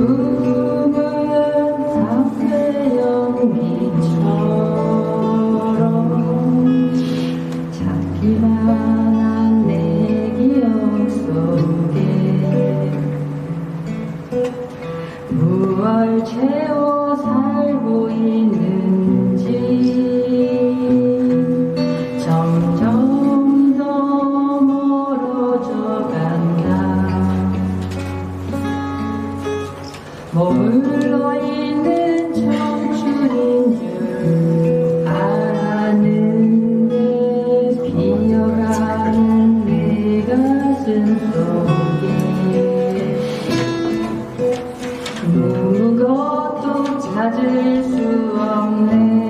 Ooh. 채워 살고 있는 아무것도 찾을 수 없네.